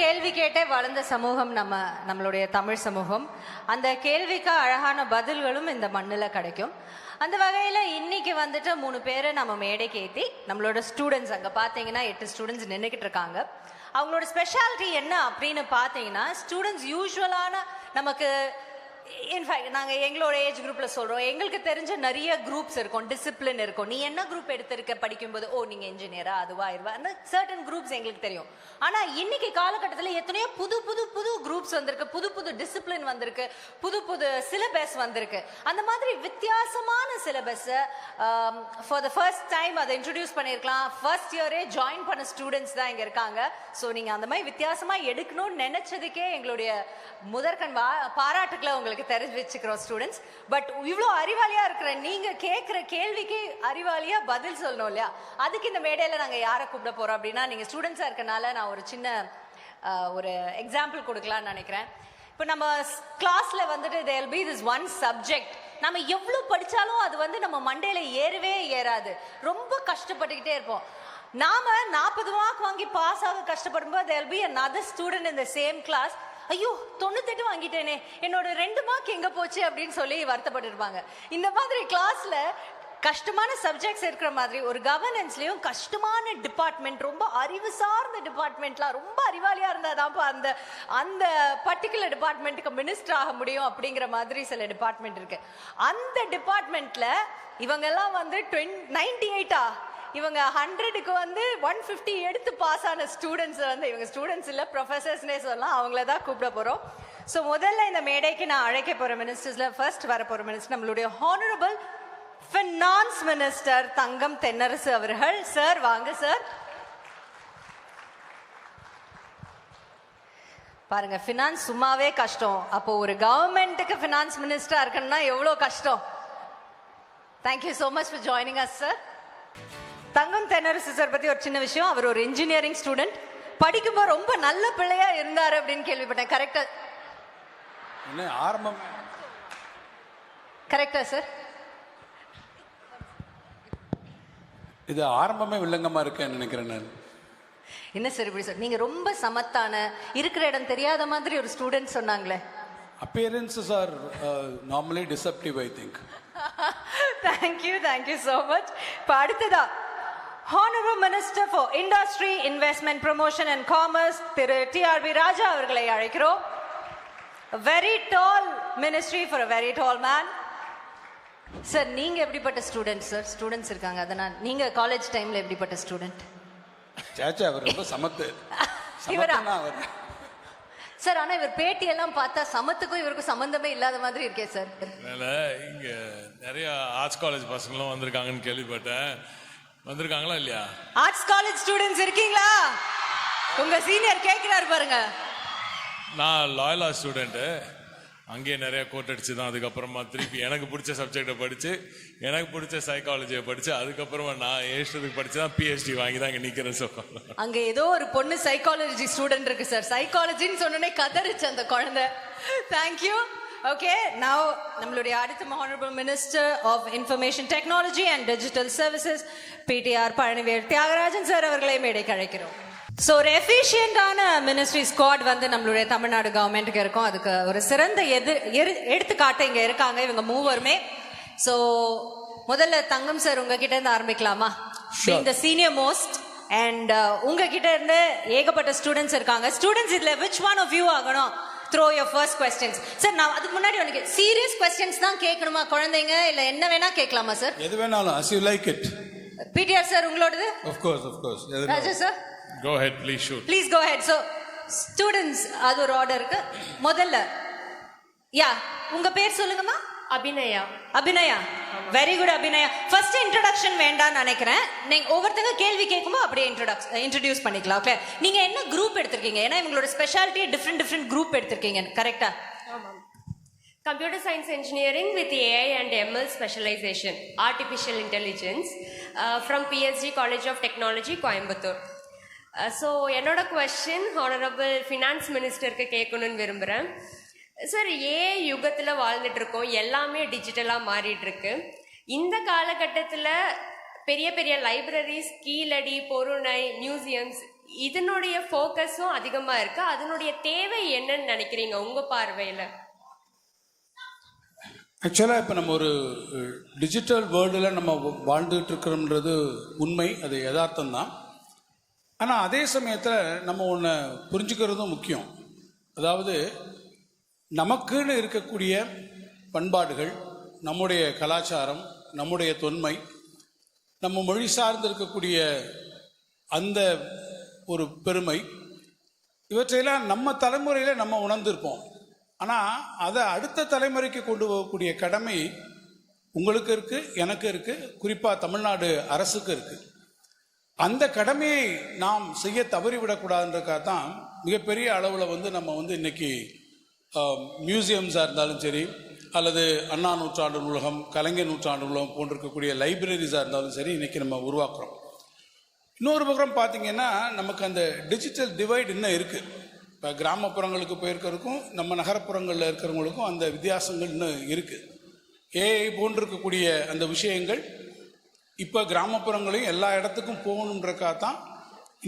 கேள்வி கேட்டே வளர்ந்த சமூகம் நம்ம நம்மளுடைய தமிழ் சமூகம். அந்த கேள்விக்கு அழகான பதில்களும் இந்த மண்ணில் கிடைக்கும். அந்த வகையில் இன்னைக்கு வந்துட்டு மூணு பேரை நம்ம மேடைக்கு ஏற்றி நம்மளோட ஸ்டூடெண்ட்ஸ் அங்கே பார்த்தீங்கன்னா எட்டு ஸ்டூடெண்ட்ஸ் நின்றுக்கிட்டு இருக்காங்க. அவங்களோட ஸ்பெஷாலிட்டி என்ன அப்படின்னு பார்த்தீங்கன்னா ஸ்டூடெண்ட்ஸ் யூஸ்வலான நமக்கு இன்ஃபேக்ட் நாங்கள் எங்களோட ஏஜ் குரூப்பில் சொல்கிறோம் எங்களுக்கு தெரிஞ்ச நிறைய குரூப்ஸ் இருக்கும். டிசிப்ளின் இருக்கும். நீ என்ன குரூப் எடுத்திருக்க படிக்கும்போது? ஓ நீங்கள் இன்ஜினியரா அதுவா இருவா அந்த சர்டன் குரூப்ஸ் எங்களுக்கு தெரியும். ஆனால் இன்னைக்கு காலகட்டத்தில் எத்தனையோ புது புது புது குரூப்ஸ் வந்திருக்கு. புது புது டிசிப்ளின் வந்திருக்கு. புது புது சிலபஸ் வந்திருக்கு. அந்த மாதிரி வித்தியாசமான சிலபஸை ஃபார் த ஃபர்ஸ்ட் டைம் அதை இன்ட்ரடியூஸ் பண்ணியிருக்கலாம். ஃபர்ஸ்ட் இயரே ஜாயின் பண்ண ஸ்டூடெண்ட்ஸ் தான் இங்கே இருக்காங்க. ஸோ நீங்கள் அந்த மாதிரி வித்தியாசமாக எடுக்கணும்னு நினச்சதுக்கே எங்களுடைய முதற்கண் பாராட்டுக்களை உங்களுக்கு தெரிவிச்சுக்கிறோம் ஸ்டூடெண்ட்ஸ் பட் இவ்வளோ அறிவாளியா இருக்கிற நீங்க கேட்குற கேள்விக்கு அறிவாளியா பதில் சொல்லணும் இல்லையா? அதுக்கு இந்த மேடையில நாங்க யாரை கூப்பிட போறோம் அப்படின்னா நீங்க ஸ்டூடெண்ட்ஸாக இருக்கனால நான் ஒரு சின்ன ஒரு எக்ஸாம்பிள் கொடுக்கலாம்னு நினைக்கிறேன். இப்போ நம்ம கிளாஸ்ல வந்துட்டு they'll be this one subject நம்ம எவ்வளோ படிச்சாலும் அது வந்து நம்ம மண்டையில் ஏறவே ஏறாது. ரொம்ப கஷ்டப்பட்டுக்கிட்டே இருப்போம். நாம நாற்பது மார்க் வாங்கி பாஸ் ஆக கஷ்டப்படும்போது தேல் பி another ஸ்டூடெண்ட் இந்த சேம் கிளாஸ் ஐயோ தொண்ணூத்தெட்டு வாங்கிட்டேனே. என்னோட ரெண்டு மார்க் எங்க போச்சு அப்படின்னு சொல்லி வருத்தப்பட்டிருப்பாங்க. இந்த மாதிரி கிளாஸ்ல கஷ்டமான சப்ஜெக்ட்ஸ் இருக்கிற மாதிரி ஒரு கவர்னன்ஸ்லயும் கஷ்டமான டிபார்ட்மெண்ட் ரொம்ப அறிவு சார்ந்த டிபார்ட்மெண்ட்லாம் ரொம்ப அறிவாளியா இருந்தாதான்ப்பா அந்த அந்த பர்டிகுலர் டிபார்ட்மெண்ட்டுக்கு மினிஸ்டர் ஆக முடியும் அப்படிங்கிற மாதிரி சில டிபார்ட்மெண்ட் இருக்கு. அந்த டிபார்ட்மெண்ட்ல இவங்கெல்லாம் வந்து டுவென் நைன்டி எயிட்டா இவங்க ஹண்ட்ரடுக்கு வந்து ஒன் ஃபிஃப்டி எடுத்து பாஸ் ஆன ஸ்டூடெண்ட்ஸ் வந்து இவங்க ஸ்டூடெண்ட்ஸ் இல்லை ப்ரொஃபசர்ஸ்னே சொல்லலாம் அவங்கள தான் கூப்பிட போகிறோம் ஸோ முதல்ல இந்த மேடைக்கு நான் அழைக்க போகிற மினிஸ்டர்ஸில் ஃபர்ஸ்ட் வர போகிற மினிஸ்டர் நம்மளுடைய honourable finance minister Thangam Thennarasu அவர்கள். சார் வாங்க சார் பாருங்க ஃபினான்ஸ் சும்மாவே கஷ்டம். அப்போ ஒரு கவர்மெண்ட்டுக்கு ஃபினான்ஸ் மினிஸ்டரா இருக்கணும்னா எவ்வளோ கஷ்டம்? Thank you so much for joining us sir Thangam Thennarasu sir பத்தி ஒரு சின்ன விஷயம். அவர் ஒரு இன்ஜினியரிங் ஸ்டூடெண்ட் படிக்கும்போது ரொம்ப நல்ல பிள்ளையா இருந்தாரு அப்படின்னு கேள்விப்பட்டேன். கரெக்டா என்ன ஆரம்பம்? கரெக்டா சார் இது ஆரம்பமே வில்லங்கமா இருக்கேன்னு நினைக்கிறேன் நான். என்ன சார் இப்படி சார் நீங்க ரொம்ப சமத்தான இருக்கிற இடம் தெரியாத மாதிரி ஒரு ஸ்டூடெண்ட் சொன்னாங்களே. Are uh, normally deceptive i think. Thank you thank you so much இப்போ அடுத்ததா. Honourable minister for industry investment promotion and commerce Thiru TRB Raja அவர்களை அழைக்கிறோம். Very tall ministry for a very tall man sir நீங்க எப்படிப்பட்ட student sir students இருக்காங்க அதனால் நீங்க college டைம்ல எப்படிப்பட்ட ஸ்டூடெண்ட் சேச்சா அவர் ரொம்ப சமத்து. இவரா? சார் ஆனா இவர் பேட்டியெல்லாம் பார்த்தா சமத்துக்கும் இவருக்கும் சம்பந்தமே இல்லாத மாதிரி இருக்கே சார் இங்க நிறைய ஆர்ட்ஸ் காலேஜ் பசங்களும் வந்திருக்காங்கன்னு கேள்விப்பட்டேன். வந்திருக்காங்களா இல்லையா? ஆர்ட்ஸ் காலேஜ் ஸ்டூடெண்ட்ஸ் இருக்கீங்களா? உங்க சீனியர் கேட்கிறாரு பாருங்க. நான் லாயலா ஸ்டூடெண்ட்டு அங்கேயே நிறைய கோட் அடிச்சு தான் அதுக்கப்புறமா திருப்பி எனக்கு பிடிச்ச சப்ஜெக்டை படிச்சு எனக்கு பிடிச்ச சைக்காலஜியை படிச்சு அதுக்கப்புறமா நான் ஏஷ்டத்துக்கு படிச்சு தான் பிஹெச்டி வாங்கி தான் இங்கே நிற்கிறேன் ஸோ அங்க ஏதோ ஒரு பொண்ணு சைக்காலஜி ஸ்டூடெண்ட் இருக்கு சார் சைக்காலஜின்னு சொன்னோடனே கதறிச்சு அந்த குழந்தை. தேங்க்யூ ஓகே நவ் நம்மளுடைய அடுத்த honourable minister of information technology and digital services PTR Palanivel Thiagarajan sir அவர்களை மேடைக்கு அழைக்கிறோம். ஸோ ஒரு எஃபிஷியண்டான மினிஸ்ட்ரி ஸ்குவாட் வந்து நம்மளுடைய தமிழ்நாடு கவர்மெண்ட்டுக்கு இருக்கும். அதுக்கு ஒரு சிறந்த எது எரு- எடுத்துக்காட்டு இங்க இருக்காங்க. இவங்க மூவருமே. ஸோ முதல்ல தங்கம் சார் உங்ககிட்ட இருந்து ஆரம்பிக்கலாமா? இந்த சீனியர் மோஸ்ட் அண்ட் உங்ககிட்ட இருந்து ஏகப்பட்ட ஸ்டூடெண்ட்ஸ் இருக்காங்க. ஸ்டூடெண்ட்ஸ் இதுல விச் ஒன் ஆஃப் யூ ஆகணும்? Throw your first questions sir நான் அதுக்கு முன்னாடி உனக்கு சீரியஸ் கொஸ்டின்ஸ் தான் கேட்கணுமா குழந்தைங்க? இல்ல என்ன வேணா கேட்கலாமா சார் எது வேணாலும் as you like it. PTR sir உங்களோடது? Of course of course. Raja sir go ahead please shoot please go ahead so students அது ஒரு ஆர்டர் இருக்கு. முதல்ல யா உங்க பேர் சொல்லுங்கம்மா? Abinaya. Abinaya. Very good Abinaya first introduction வேண்டாம்னு நினைக்கிறேன். நீங்க ஒவ்வொருத்தங்க கேள்வி கேட்கும்போது அப்படியே இன்ட்ரடக்ஸ் இன்ட்ரடியூஸ் பண்ணிக்கலாம் ஓகே நீங்க என்ன குரூப் எடுத்திருக்கீங்க? ஏன்னா இவங்களோட ஸ்பெஷாலிட்டி டிஃப்ரெண்ட் டிஃப்ரெண்ட் குரூப் எடுத்திருக்கீங்க கரெக்டா ஆமாம். Computer science engineering with AI and ML specialisation artificial intelligence from PSG college of technology Coimbatore so என்னோட கொஸ்டின் ஹானரபிள் ஃபினான்ஸ் மினிஸ்டருக்கு கேட்கணும்னு விரும்புகிறேன் சார் ஏ யுகத்தில் வாழ்ந்துட்டு இருக்கோம். எல்லாமே டிஜிட்டலாக மாறிட்டு இருக்கு. இந்த காலகட்டத்தில் பெரிய பெரிய லைப்ரரிஸ் கீழடி பொருணை மியூசியம்ஸ் இதனுடைய ஃபோக்கஸும் அதிகமாக இருக்கு. அதனுடைய தேவை என்னன்னு நினைக்கிறீங்க உங்கள் பார்வையில்? ஆக்சுவலாக இப்போ நம்ம ஒரு டிஜிட்டல் வேர்ல்டில் நம்ம வாழ்ந்துகிட்டு இருக்கிறோம்ன்றது உண்மை அது யதார்த்தம் தான் ஆனால் அதே சமயத்தில் நம்ம ஒன்று புரிஞ்சுக்கிறதும் முக்கியம். அதாவது நமக்குன்னு இருக்கக்கூடிய பண்பாடுகள் நம்முடைய கலாச்சாரம் நம்முடைய தொன்மை. நம்ம மொழி சார்ந்து இருக்கக்கூடிய அந்த ஒரு பெருமை இவற்றையெல்லாம் நம்ம தலைமுறையில் நம்ம உணர்ந்திருப்போம். ஆனால் அதை அடுத்த தலைமுறைக்கு கொண்டு போகக்கூடிய கடமை உங்களுக்கு இருக்குது எனக்கு இருக்குது குறிப்பாக தமிழ்நாடு அரசுக்கு இருக்குது அந்த கடமையை நாம் செய்ய தவறிவிடக்கூடாதுன்றக்காக தான் மிகப்பெரிய அளவில் வந்து நம்ம வந்து இன்றைக்கி மியூசியம்ஸாக இருந்தாலும் சரி அல்லது அண்ணா நூற்றாண்டு நூலகம் கலைஞர் நூற்றாண்டு நூலகம் போன்றிருக்கக்கூடிய லைப்ரரிஸாக இருந்தாலும் சரி இன்றைக்கி நம்ம உருவாக்குறோம். இன்னொரு பக்கம் பார்த்தீங்கன்னா நமக்கு அந்த டிஜிட்டல் டிவைட் இன்னும் இருக்குது இப்போ கிராமப்புறங்களுக்கு போயிருக்கிறதுக்கும் நம்ம நகரப்புறங்களில் இருக்கிறவங்களுக்கும் அந்த வித்தியாசங்கள் இன்னும் இருக்குது ஏஐ போன்றிருக்கக்கூடிய அந்த விஷயங்கள் இப்போ கிராமப்புறங்களையும் எல்லா இடத்துக்கும் போகணுன்றக்கா தான்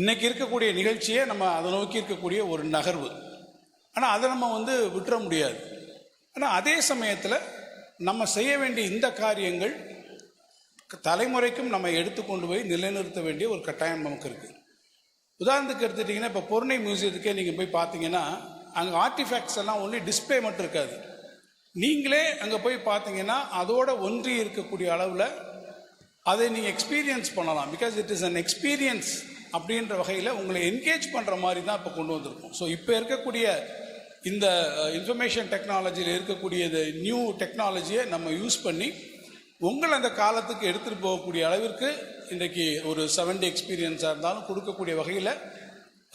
இன்றைக்கி இருக்கக்கூடிய நிகழ்ச்சியை நம்ம அதை நோக்கி இருக்கக்கூடிய ஒரு நகர்வு. ஆனால் அதை நம்ம வந்து விட்டுற முடியாது. ஆனால் அதே சமயத்தில் நம்ம செய்ய வேண்டிய இந்த காரியங்கள் தலைமுறைக்கும் நம்ம எடுத்துக்கொண்டு போய் நிலைநிறுத்த வேண்டிய ஒரு கட்டாயம் நமக்கு இருக்குது உதாரணத்துக்கு எடுத்துட்டிங்கன்னா இப்போ பொருணை மியூசியத்துக்கே நீங்கள் போய் பார்த்தீங்கன்னா அங்கே ஆர்டிஃபேக்ட்ஸ் எல்லாம் ஒன்லி டிஸ்பிளே மட்டும் இருக்காது. நீங்களே அங்கே போய் பார்த்தீங்கன்னா அதோட ஒன்றி இருக்கக்கூடிய அளவில் அதை நீங்கள் எக்ஸ்பீரியன்ஸ் பண்ணலாம். Because it is an experience அப்படின்ற வகையில் உங்களை என்கேஜ் பண்ணுற மாதிரி தான் இப்போ கொண்டு வந்திருக்கோம். ஸோ இப்போ இருக்கக்கூடிய இந்த இன்ஃபர்மேஷன் டெக்னாலஜியில் இருக்கக்கூடிய நியூ டெக்னாலஜியை நம்ம யூஸ் பண்ணி உங்களை அந்த காலத்துக்கு எடுத்துகிட்டு போகக்கூடிய அளவிற்கு இன்றைக்கு ஒரு செவன் டே எக்ஸ்பீரியன்ஸாக இருந்தாலும் கொடுக்கக்கூடிய வகையில்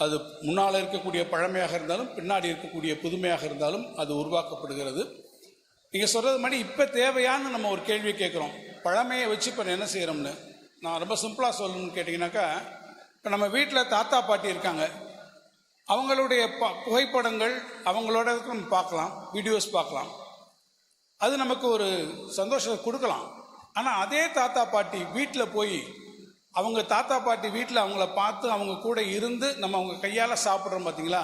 அது முன்னால் இருக்கக்கூடிய பழமையாக இருந்தாலும் பின்னாடி இருக்கக்கூடிய புதுமையாக இருந்தாலும் அது உருவாக்கப்படுகிறது. நீங்கள் சொல்கிறது மாதிரி இப்போ தேவையான்னு நம்ம ஒரு கேள்வி கேட்குறோம். பழமையை வச்சு இப்போ என்ன செய்கிறோம்னு நான் ரொம்ப சிம்பிளாக சொல்லணும்னு கேட்டிங்கனாக்கா இப்போ நம்ம வீட்டில் தாத்தா பாட்டி இருக்காங்க. அவங்களுடைய ப புகைப்படங்கள் அவங்களோட நம்ம பார்க்கலாம் வீடியோஸ் பார்க்கலாம். அது நமக்கு ஒரு சந்தோஷத்தை கொடுக்கலாம். ஆனால் அதே தாத்தா பாட்டி வீட்டில் போய் அவங்க தாத்தா பாட்டி வீட்டில் அவங்கள பார்த்து அவங்க கூட இருந்து நம்ம அவங்க கையால் சாப்பிட்றோம் பார்த்தீங்களா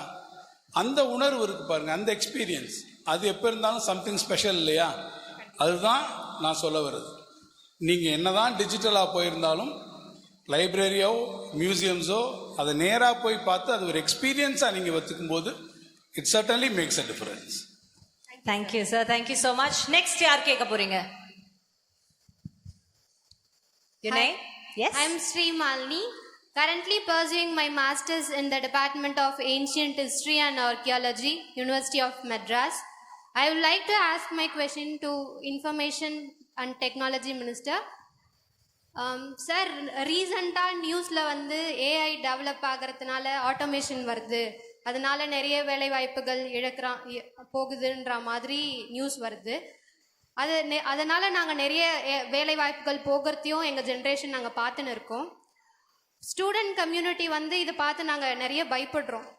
அந்த உணர்வு இருக்குது பாருங்கள் அந்த எக்ஸ்பீரியன்ஸ் அது எப்போ இருந்தாலும் சம்திங் ஸ்பெஷல் இல்லையா? அதுதான் நான் சொல்ல வருது நீங்கள் என்னதான் டிஜிட்டலாக போயிருந்தாலும் லைப்ரரியோ மியூசியம்ஸோ அதை நேராக போய் பார்த்து அது ஒரு எக்ஸ்பீரியன்ஸாக நீங்கள் வச்சுக்கும் போது it certainly makes a difference thank you sir thank you so much next யார் கேட்க போறீங்க யுனை எஸ் I'm Sri Malini, currently pursuing my master's in the Department of Ancient History and Archaeology, University of Madras. I would like to ask my question to Information and Technology Minister. Sir ரீசண்டாக நியூஸில் வந்து AI develop ஆகிறதுனால automation வருது. அதனால நிறைய வேலை வாய்ப்புகள் இழக்கிறான் போகுதுன்ற மாதிரி நியூஸ் வருது. அது நெ- அதனால நாங்கள் நிறைய வேலை வாய்ப்புகள் போகிறதையும் எங்கள் ஜென்ரேஷன் நாங்கள் பார்த்துன்னு இருக்கோம். ஸ்டூடெண்ட் கம்யூனிட்டி வந்து இதை பார்த்து நாங்கள் நிறைய பயப்படுறோம்.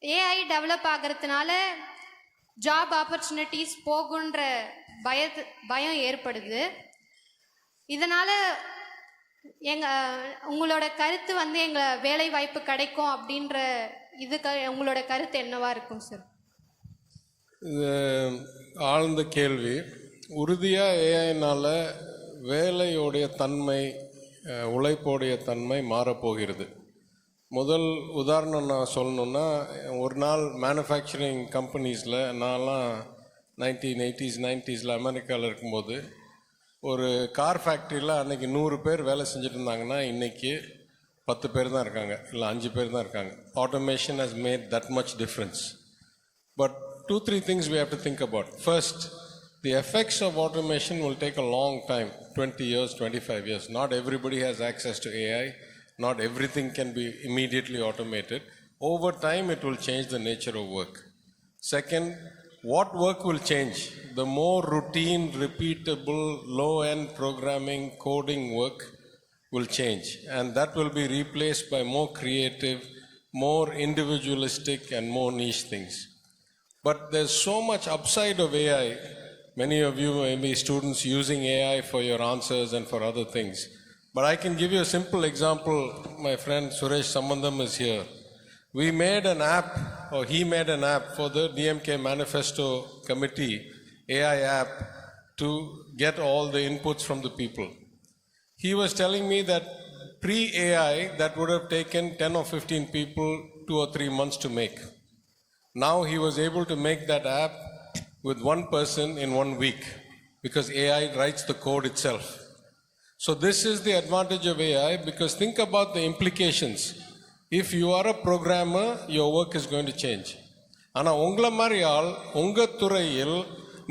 ஏஐ டெவலப் ஆகிறதுனால ஜாப் ஆப்பர்ச்சுனிட்டிஸ் போகுன்ற பயத்து பயம் ஏற்படுது. இதனால எங்க உங்களோட கருத்து வந்து எங்க வேலை வாய்ப்பு கிடைக்கும் அப்படின்ற இது க உங்களோட கருத்து என்னவா இருக்கும் சார் இது ஆழ்ந்த கேள்வி. உறுதியாக ஏஐனால வேலையோடைய தன்மை உழைப்போடைய தன்மை மாறப்போகிறது. முதல் உதாரணம் நான் சொல்லணுன்னா ஒரு நாள் மேனுஃபேக்சரிங் கம்பெனிஸில் நான்லாம் நைன்டீன் எயிட்டிஸ் நைன்ட்டீஸில் அமெரிக்காவில் இருக்கும்போது ஒரு கார் ஃபேக்ட்ரியில் அன்னைக்கு நூறு பேர் வேலை செஞ்சுட்டு இருந்தாங்கன்னா இன்னைக்கு பத்து பேர் தான் இருக்காங்க இல்லை அஞ்சு பேர் தான் இருக்காங்க automation has made that much difference But two, three things we have to think about. First, the effects of automation will take a long time 20 years, 25 years. Not everybody has access to AI, not everything can be immediately automated. Over time, it will change the nature of work. Second, what work will change? The more routine, repeatable, low end programming, coding work will change. And that will be replaced by more creative, more individualistic, and more niche things. But there's so much upside of AI. Many of you may be students using AI for your answers and for other things. But I can give you a simple example. My friend Suresh Sambandam is here. We made an app, or he made an app for the DMK Manifesto Committee, AI app, to get all the inputs from the people. He was telling me that pre AI, that would have taken 10 or 15 people two or three months to make. Now he was able to make that app with one person in one week because AI writes the code itself. So, this is the advantage of AI because think about the implications. If you are a programmer your work is going to change ஆனால் உங்களை மாதிரி ஆள் உங்கள் துறையில்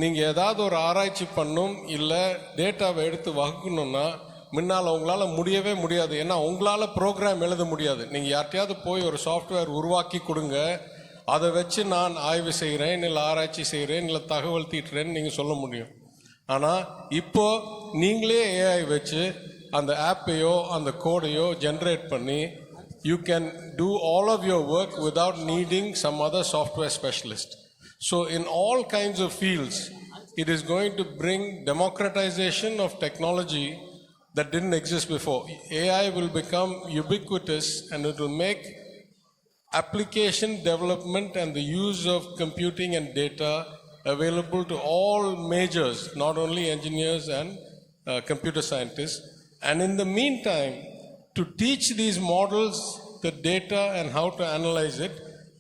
நீங்கள் ஏதாவது ஒரு ஆராய்ச்சி பண்ணும் இல்லை டேட்டாவை எடுத்து வகுக்கணும்னா முன்னால் உங்களால் முடியவே முடியாது. ஏன்னா உங்களால் ப்ரோக்ராம் எழுத முடியாது. நீங்கள் யார்கிட்டையாவது போய் ஒரு சாஃப்ட்வேர் உருவாக்கி கொடுங்க. அதை வச்சு நான் ஆய்வு செய்கிறேன் இல்லை ஆராய்ச்சி செய்கிறேன் இல்லை தகவல் தீட்டுறேன்னு நீங்கள் சொல்ல முடியும். ஆனால் இப்போது நீங்களே ஏஐ வச்சு அந்த ஆப்பையோ அந்த கோடையோ ஜென்ரேட் பண்ணி you can do all of your work without needing some other software specialist. So, in all kinds of fields, it is going to bring democratization of technology that didn't exist before. AI will become ubiquitous and it will make application development and the use of computing and data available to all majors, not only engineers and uh, computer scientists. And in the meantime, to teach these models the data and how to analyze it,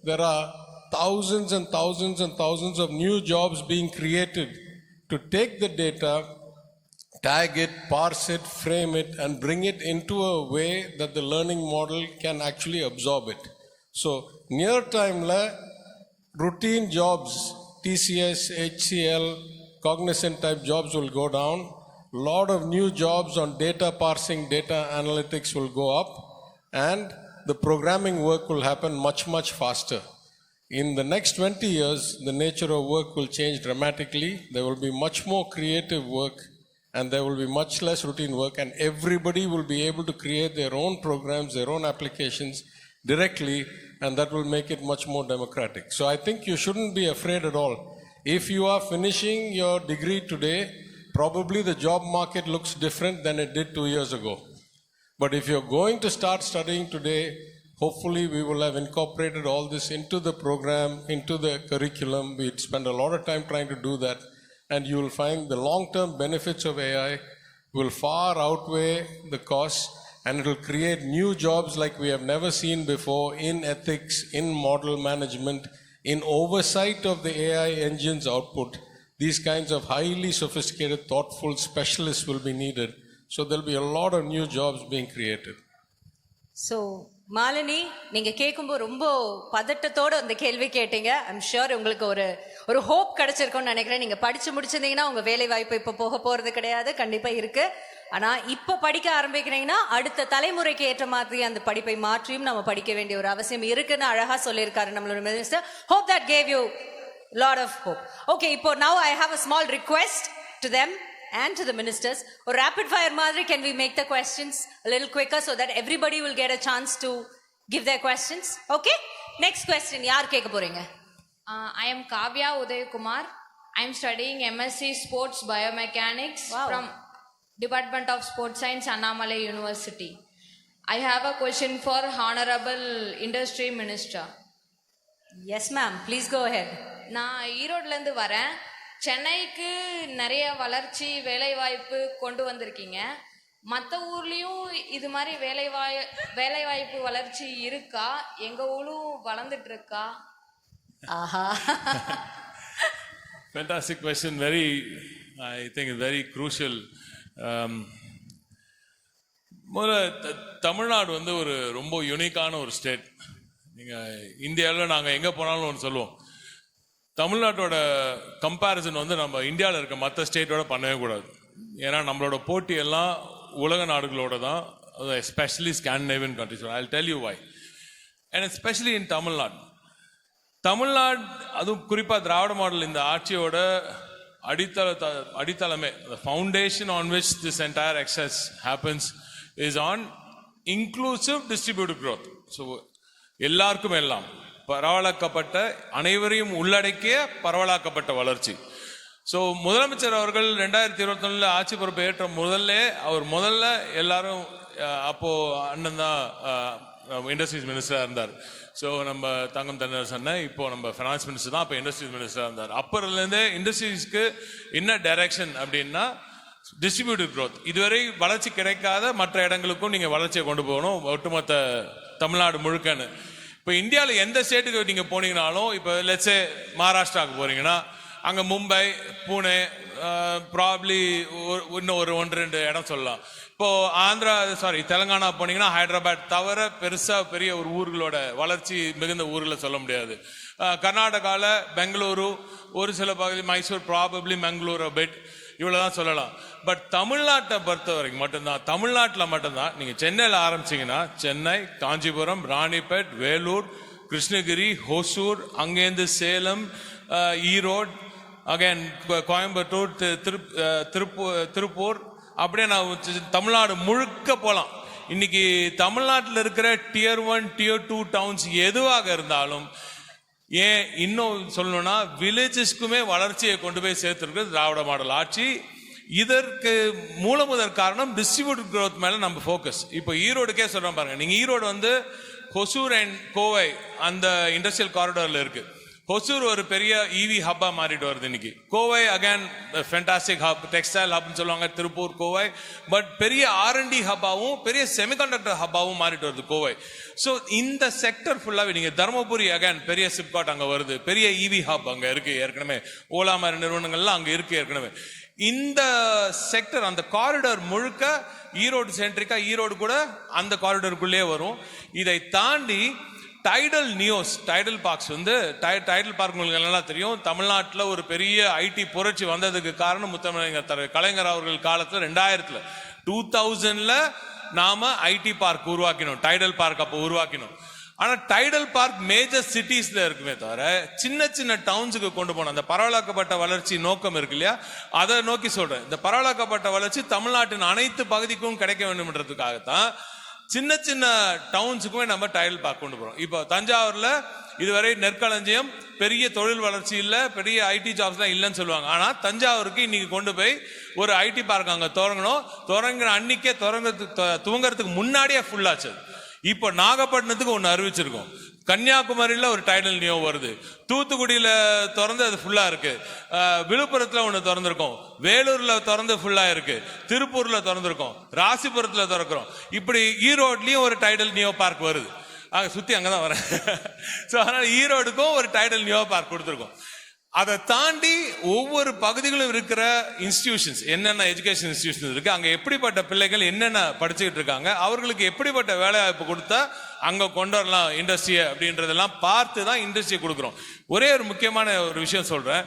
there are thousands and thousands and thousands of new jobs being created to take the data tag it, parse it, frame it, and bring it into a way that the learning model can actually absorb it. So, near time, routine jobs, TCS, HCL, cognizant type jobs will go down. Lot of new jobs on data parsing, data analytics will go up, and the programming work will happen much, much faster. In the next 20 years, the nature of work will change dramatically. There will be much more creative work and there will be much less routine work, and everybody will be able to create their own programs, their own applications directly, and that will make it much more democratic. So I think you shouldn't be afraid at all. If you are finishing your degree today, probably the job market looks different than it did two years ago. But if you're going to start studying today, hopefully we will have incorporated all this into the program, into the curriculum. We'd spend a lot of time trying to do that. And you will find the long term benefits of AI will far outweigh the costs and it will create new jobs like we have never seen before in ethics, in model management, in oversight of the AI engine's output. These kinds of highly sophisticated, thoughtful specialists will be needed. So there'll be a lot of new jobs being created. So Malini நீங்க கேட்கும்போது ரொம்ப பதட்டத்தோட அந்த கேள்வி கேட்டீங்க. I'm sure உங்களுக்கு ஒரு ஒரு hope கிடைச்சிருக்கும்னு நினைக்கிறேன். நீங்க படிச்சு முடிச்சிருந்தீங்கன்னா உங்க வேலை வாய்ப்பு இப்போ போக போறது கிடையாது. கண்டிப்பா இருக்கு. ஆனா இப்போ படிக்க ஆரம்பிக்கிறீங்கன்னா அடுத்த தலைமுறைக்கு ஏற்ற மாதிரி அந்த படிப்பை மாற்றியும் நம்ம படிக்க வேண்டிய ஒரு அவசியம் இருக்குன்னு அழகா சொல்லியிருக்காரு நம்மளோட minister hope that gave you lot of hope okay இப்போ now I have a small request to them and to the ministers. Or rapid fire Madri, can we make the questions a little quicker so that everybody will get a chance to give their questions? Okay? Next question, யார் கேட்க போறீங்க? Uh, I am Kavya Udayakumar. I am studying MSc Sports Biomechanics Wow. from Department of Sports Science, Annamalai University. I have a question for Honorable Industry Minister. Yes, ma'am. Please go ahead. நான் ஈரோட்லேருந்து வரேன். சென்னைக்கு நிறைய வளர்ச்சி வேலைவாய்ப்பு கொண்டு வந்திருக்கீங்க. மற்ற ஊர்லேயும் இது மாதிரி வேலைவாய் வேலைவாய்ப்பு வளர்ச்சி இருக்கா? எங்கள் ஊரும் வளர்ந்துட்டு இருக்கா ஆஹா. Fantastic question. Very, I think, very crucial. Um, முதல்ல த- தமிழ்நாடு வந்து ஒரு ரொம்ப யூனிக்கான ஒரு ஸ்டேட் நீங்கள் இந்தியாவில் நாங்கள் எங்கே போனாலும் ஒன்று சொல்லுவோம். தமிழ்நாட்டோட கம்பேரிசன் வந்து நம்ம இந்தியாவில் இருக்க மற்ற ஸ்டேட்டோட பண்ணவே கூடாது. ஏன்னா நம்மளோட போட்டி எல்லாம் உலக நாடுகளோட தான். Especially Scandinavian countries I tell you why and especially in Tamil Nadu. Tamil Nadu அதுவும் குறிப்பாக திராவிட மாடல் இந்த ஆட்சியோட அடித்தள த- அடித்தளமே foundation on which this entire excess happens is an inclusive distributive growth so எல்லாருக்கும் எல்லாம். பரவலாக்கப்பட்ட அனைவரையும் உள்ளடக்கிய பரவலாக்கப்பட்ட வளர்ச்சி. ஸோ முதலமைச்சர் அவர்கள் ரெண்டாயிரத்தி இருபத்தொன்னுல ஆட்சி பொறுப்பை ஏற்ற முதல்ல அவர் முதல்ல எல்லாரும் அப்போது அண்ணன் தான் இண்டஸ்ட்ரீஸ் மினிஸ்டராக இருந்தார். ஸோ நம்ம தங்கம் தன்னர் சொன்னேன் இப்போ நம்ம ஃபினான்ஸ் மினிஸ்டர் தான் அப்போ இண்டஸ்ட்ரீஸ் மினிஸ்டராக இருந்தார். அப்போலேருந்தே இண்டஸ்ட்ரீஸ்க்கு என்ன டைரக்ஷன் அப்படின்னா டிஸ்ட்ரிபியூட்டட் க்ரோத் இதுவரை வளர்ச்சி கிடைக்காத மற்ற இடங்களுக்கும் நீங்கள் வளர்ச்சியை கொண்டு போகணும் ஒட்டுமொத்த தமிழ்நாடு முழுக்கன்னு. இப்போ இந்தியாவில் எந்த ஸ்டேட்டுக்கு நீங்கள் போனீங்கனாலும் இப்போ லெட்ஸே மகாராஷ்டிராவுக்கு போகிறீங்கன்னா அங்கே மும்பை பூனே ப்ராப்ளி இன்னும் ஒரு ஒன்று ரெண்டு இடம் சொல்லலாம். இப்போது ஆந்திரா சாரி தெலுங்கானா போனீங்கன்னா ஹைதராபாத் தவிர பெருசாக பெரிய ஒரு ஊர்களோட வளர்ச்சி மிகுந்த ஊர்களை சொல்ல முடியாது. கர்நாடகாவில் பெங்களூரு ஒரு சில பகுதி மைசூர் ப்ராபப்ளி பெங்களூரு பெட் இவ்வளவுதான் சொல்லலாம். பட் தமிழ்நாட்டை பொறுத்த வரைக்கும் மட்டும்தான் தமிழ்நாட்டில் மட்டும்தான் நீங்க சென்னையில் ஆரம்பிச்சீங்கன்னா சென்னை காஞ்சிபுரம் ராணிப்பேட் வேலூர் கிருஷ்ணகிரி ஹோசூர் அங்கேருந்து சேலம் ஈரோடு அகைன் கோயம்புத்தூர் திரு திருப்- திருப்பூர் திருப்பூர் அப்படியே நான் தமிழ்நாடு முழுக்க போகலாம் இன்னைக்கு தமிழ்நாட்டில் இருக்கிற tier one tier two towns எதுவாக இருந்தாலும் ஏன் இன்னும் சொல்லணும்னா வில்லேஜஸ்க்குமே வளர்ச்சியை கொண்டு போய் சேர்த்துருக்கு திராவிட மாடல் ஆட்சி. இதற்கு மூலமுதற் காரணம் டிஸ்ட்ரிபியூட் க்ரோத் மேலே நம்ம ஃபோக்கஸ் இப்போ ஈரோடுக்கே சொல்கிறோம் பாருங்கள் நீங்கள் ஈரோடு வந்து ஹொசூர் அண்ட் கோவை அந்த இண்டஸ்ட்ரியல் காரிடோரில் இருக்குது ஹொசூர் ஒரு பெரிய இவி ஹப்பா மாறிட்டு வருது இன்னைக்கு. Kovai again fantastic hub textile ஹப்னு சொல்லுவாங்க திருப்பூர் கோவை. பட் பெரிய ஆர்என்டி ஹப்பாவும் பெரிய செமிகண்டக்டர் ஹப்பாவும் மாறிட்டு வருது கோவை. ஸோ இந்த செக்டர் ஃபுல்லாகவே நீங்கள் தருமபுரி அகைன் பெரிய சிப்காட் அங்கே வருது. பெரிய இவி ஹப் அங்கே இருக்கு ஏற்கனவே. ஓலா மாதிரி நிறுவனங்கள்லாம் அங்கே இருக்கு ஏற்கனவே. இந்த செக்டர் அந்த காரிடார் முழுக்க ஈரோடு சென்ட்ரிக்கா ஈரோடு கூட அந்த காரிடருக்குள்ளே வரும். இதை தாண்டி டைடல் நியூஸ் டைடல் பார்க்ஸ் வந்து டை- டைடல் பார்க் உங்களுக்கு நல்லா தெரியும். தமிழ்நாட்டில் ஒரு பெரிய ஐடி புரட்சி வந்ததுக்கு காரணம் முத்தமிழர் கலைஞர் அவர்கள் காலத்தில் ரெண்டாயிரத்தில். டூ தௌசண்ட்ல நாம ஐடி பார்க் உருவாக்கினோம். டைடல் பார்க் அப்போ உருவாக்கினோம். ஆனால் டைடல் பார்க் மேஜர் சிட்டிஸில் இருக்குமே தவிர சின்ன சின்ன டவுன்ஸுக்கு கொண்டு போனோம். அந்த பரவலாக்கப்பட்ட வளர்ச்சி நோக்கம் இருக்கு இல்லையா? அதை நோக்கி சொல்கிறேன் இந்த பரவலாக்கப்பட்ட வளர்ச்சி தமிழ்நாட்டின் அனைத்து பகுதிக்கும் கிடைக்க வேண்டும்ன்றதுக்காகத்தான் சின்ன சின்ன டவுன்ஸுக்குமே நம்ம டைல் பார்க்க கொண்டு போகிறோம் இப்போ தஞ்சாவூரில் இதுவரை நெற்களஞ்சியம் பெரிய தொழில் வளர்ச்சி இல்லை பெரிய ஐடி ஜாப்ஸ்லாம் இல்லைன்னு சொல்லுவாங்க. ஆனால் தஞ்சாவூருக்கு இன்னைக்கு கொண்டு போய் ஒரு ஐடி பார்க் அங்கே தொடங்கணும் தொடங்கின அன்னைக்கே திறங்கிறதுக்கு துவங்கிறதுக்கு துவங்கறதுக்கு முன்னாடியே ஃபுல்லாச்சு இப்போ நாகப்பட்டினத்துக்கு ஒன்று அறிவிச்சிருக்கோம். கன்னியாகுமரியில் ஒரு டைடல் நியோ வருது. தூத்துக்குடியில் திறந்து அது ஃபுல்லாக இருக்கு. விழுப்புரத்தில் ஒன்று திறந்துருக்கோம். வேலூரில் திறந்து ஃபுல்லாக இருக்கு. திருப்பூரில் திறந்துருக்கோம். ராசிபுரத்தில் திறக்கிறோம். இப்படி ஈரோட்லேயும் ஒரு டைடல் நியோ பார்க் வருது. அதை சுற்றி அங்கே தான் வரேன். ஸோ அதனால் ஈரோடுக்கும் ஒரு டைடல் நியோ பார்க் கொடுத்துருக்கோம். அதை தாண்டி ஒவ்வொரு பகுதிகளும் இருக்கிற இன்ஸ்டிடியூஷன்ஸ் என்னென்ன எஜுகேஷன் இன்ஸ்டிடியூஷன் இருக்கு அங்கே எப்படிப்பட்ட பிள்ளைகள் என்னென்ன படிச்சுக்கிட்டு இருக்காங்க அவர்களுக்கு எப்படிப்பட்ட வேலைவாய்ப்பு கொடுத்தா அங்கே கொண்டு வரலாம் இண்டஸ்ட்ரியை அப்படின்றதெல்லாம் பார்த்து தான் இண்டஸ்ட்ரியை கொடுக்குறோம். ஒரே ஒரு முக்கியமான ஒரு விஷயம் சொல்கிறேன்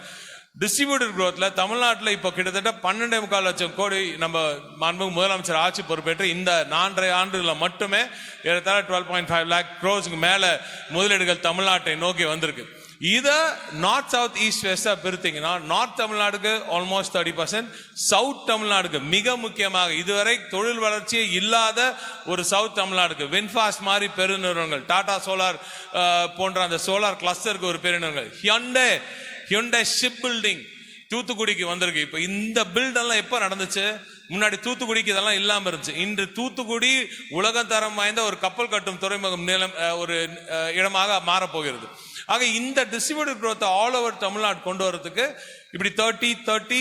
டிஸ்ட்ரிபியூட்டர் குரோத்தில் தமிழ்நாட்டில் இப்போ கிட்டத்தட்ட பன்னெண்டே முக்கால் லட்சம் கோடி நம்ம மாண்பு முதலமைச்சர் ஆட்சி பொறுப்பேற்று இந்த நான்கரை ஆண்டுகளில் மட்டுமே ஏறத்தாழ டுவெல் பாயிண்ட் ஃபைவ் லேக் க்ரோஸ்க்கு மேலே முதலீடுகள் தமிழ்நாட்டை நோக்கி வந்திருக்கு. இதை நார்த் சவுத் ஈஸ்ட் வெஸ்டாக பிரித்தீங்கன்னா நார்த் தமிழ்நாடுக்கு ஆல்மோஸ்ட் தேர்ட்டி பர்சன்ட் சவுத் தமிழ்நாடுக்கு மிக முக்கியமாக இதுவரை தொழில் வளர்ச்சியே இல்லாத ஒரு சவுத் தமிழ்நாடுக்கு வின்ஃபாஸ்ட் மாதிரி பெருநிறுவனங்கள் டாடா சோலார் போன்ற அந்த சோலார் கிளஸ்டருக்கு ஒரு பெருநிறுவனங்கள் ஹியண்டே ஹியண்டே ஷிப் பில்டிங் தூத்துக்குடிக்கு வந்திருக்கு. இப்போ இந்த பில்டெல்லாம் எப்போ நடந்துச்சு? முன்னாடி தூத்துக்குடிக்கு இதெல்லாம் இல்லாமல் இருந்துச்சு. இன்று தூத்துக்குடி உலக தரம் வாய்ந்த ஒரு கப்பல் கட்டும் துறைமுகம் நிலம் ஒரு இடமாக மாறப்போகிறது ஆக இந்த டிஸ்ட்ரிபியூட்டட் குரோத்தை ஆல் ஓவர் தமிழ்நாடு கொண்டு வரதுக்கு இப்படி thirty thirty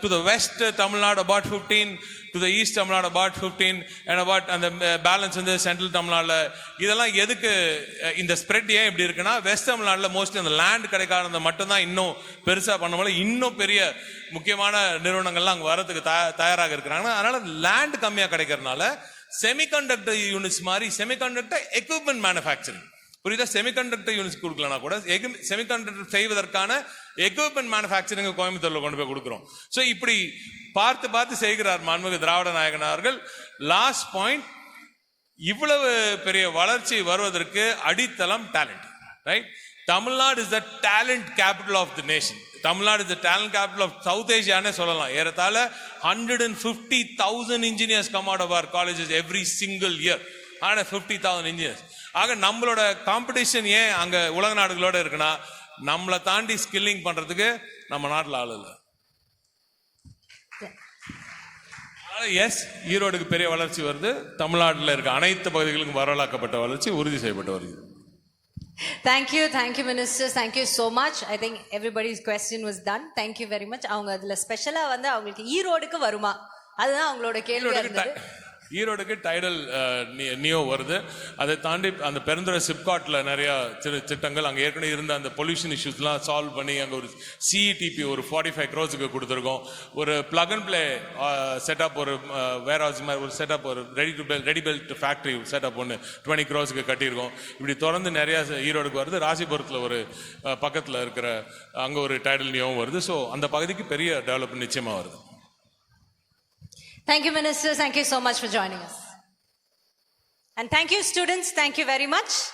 to the west Tamil Nadu about fifteen to the east Tamil Nadu about fifteen and about அந்த பேலன்ஸ் வந்து சென்ட்ரல் தமிழ்நாடுல இதெல்லாம் எதுக்கு uh, இந்த ஸ்ப்ரெட் ஏன் இப்படி இருக்குன்னா வெஸ்ட் தமிழ்நாடுல மோஸ்ட்லி அந்த லேண்ட் கிடைக்காதது மட்டும்தான் இன்னும் பெருசாக பண்ண முடியல. இன்னும் பெரிய முக்கியமான நிறுவனங்கள்லாம் அங்கே வரதுக்கு த தயாராக இருக்கிறாங்க அதனால் லேண்ட் கம்மியாக கிடைக்கிறதுனால செமிகண்டக்டர் யூனிட்ஸ் மாதிரி செமிகண்டக்டர் எக்யூப்மெண்ட் மேனுஃபேக்சரிங் புரியுதா? செமிகண்டக்டர் யூனிட்ஸ் கொடுக்கலனா கூட செமிகண்டக்டர் செய்வதற்கான எக்யூப்மெண்ட் மேனுஃபேக்சரிங் கோயம்புத்தூர்ல கொண்டு போய் கொடுக்குறோம். ஸோ இப்படி பார்த்து பார்த்து செய்கிறார் மாண்புமிகு திராவிட நாயகன் அவர்கள். லாஸ்ட் பாயிண்ட் இவ்வளவு பெரிய வளர்ச்சி வருவதற்கு அடித்தளம் talent right Tamil Nadu is the talent capital of the nation Tamil Nadu is the talent capital of south ஏஷியானே சொல்லலாம். ஏறத்தாழ hundred and fifty thousand engineers come out of our colleges every single year hundred fifty thousand engineers ஆக நம்மளோட competition ஏன் அங்கே உலக நாடுகளோட இருக்குன்னா நம்மளை தாண்டி ஸ்கில்லிங் பண்ணுறதுக்கு நம்ம நாட்டில் ஆள் இல்லை. எஸ் ஈரோடுக்கு பெரிய வளர்ச்சி வருது. தமிழ்நாட்டில் இருக்க அனைத்து பகுதிகளுக்கும் வரலாக்கப்பட்ட வளர்ச்சி உறுதி செய்யப்பட்டு வருது thank you thank you minister thank you so much I think everybody's question was done. Thank you very much அவங்க அதில் ஸ்பெஷலாக வந்து அவங்களுக்கு ஈரோடுக்கு வருமா? அதுதான் அவங்களோட கேள்வி ஈரோடுக்கு டைடல் நியோ வருது. அதை தாண்டி அந்த பெருந்துறை சிப்காட்டில் நிறையா திரு திட்டங்கள் அங்கே ஏற்கனவே இருந்த அந்த பொல்யூஷன் இஷ்யூஸ்லாம் சால்வ் பண்ணி அங்கே ஒரு சிஇடிபி ஒரு ஃபார்ட்டி ஃபைவ் க்ரோஸுக்கு கொடுத்துருக்கோம். ஒரு பிளக் அண்ட் பிளே செட்டப் ஒரு வேர் ஹவுஸ் மாதிரி ஒரு செட்டப் ஒரு ready to bell ready built factory setup ஒன்று டுவெண்ட்டி க்ரோஸுக்கு கட்டியிருக்கோம். இப்படி தொடர்ந்து நிறையா ஈரோடுக்கு வருது. ராசிபுரத்தில் ஒரு பக்கத்தில் இருக்கிற அங்கே ஒரு டைடல் நியோவும் வருது. ஸோ அந்த பகுதிக்கு பெரிய டெவலப் நிச்சயமாக வருது. Thank you, ministers. Thank you so much for joining us. And thank you, students. Thank you very much.